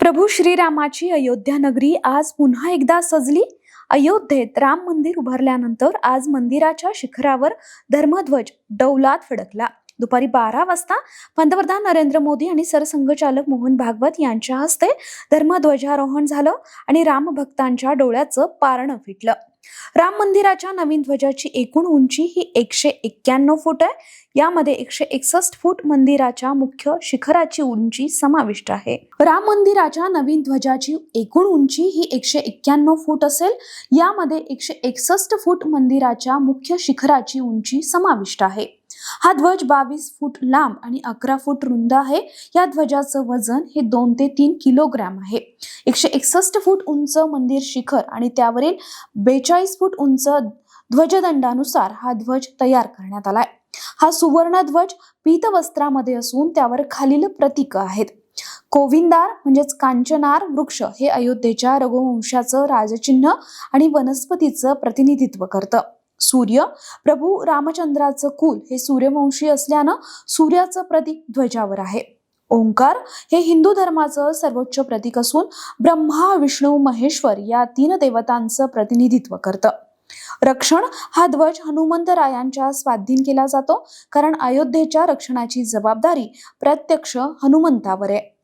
प्रभू श्रीरामाची अयोध्या नगरी आज पुन्हा एकदा सजली. अयोध्येत राम मंदिर उभारल्यानंतर आज मंदिराच्या शिखरावर धर्मध्वज डौलात फडकला. दुपारी बारा वाजता पंतप्रधान नरेंद्र मोदी आणि सरसंघचालक मोहन भागवत यांच्या हस्ते धर्मध्वजारोहण झालं आणि रामभक्तांच्या डोळ्याचं पारणं फिटलं. राम मंदिराच्या नवीन ध्वजाची एकूण उंची ही एकशे एक्क्याण्णव फूट आहे. यामध्ये एकशे एकसष्ट फूट मंदिराच्या मुख्य शिखराची उंची समाविष्ट आहे. राम मंदिराच्या नवीन ध्वजाची एकूण उंची ही एकशे एक्क्याण्णव फूट असेल. यामध्ये एकशे एकसष्ट फूट मंदिराच्या मुख्य शिखराची उंची समाविष्ट आहे. हा ध्वज बावीस फूट लांब आणि अकरा फूट रुंद आहे. या ध्वजाचं वजन हे दोन ते तीन किलोग्रॅम आहे. एकशे एकसष्ट फूट उंच मंदिर शिखर आणि त्यावरील बेचाळीस फूट उंच ध्वजदंडानुसार हा ध्वज तयार करण्यात आलाय. हा सुवर्ण ध्वज पीतवस्त्रामध्ये असून त्यावर खालील प्रतीक आहेत. कोविंदार म्हणजेच कांचनार वृक्ष हे अयोध्येच्या रघुवंशाचं राजचिन्ह आणि वनस्पतीचं प्रतिनिधित्व करतं. सूर्य प्रभू रामचंद्राचं कुल हे सूर्यवंशी असल्यानं सूर्याचं प्रतीक ध्वजावर आहे. ओंकार हे हिंदू धर्माचं सर्वोच्च प्रतीक असून ब्रह्मा विष्णू महेश्वर या तीन देवतांचं प्रतिनिधित्व करतं. रक्षण हा ध्वज हनुमंतरायांच्या स्वाधीन केला जातो कारण अयोध्येच्या रक्षणाची जबाबदारी प्रत्यक्ष हनुमंतावर आहे.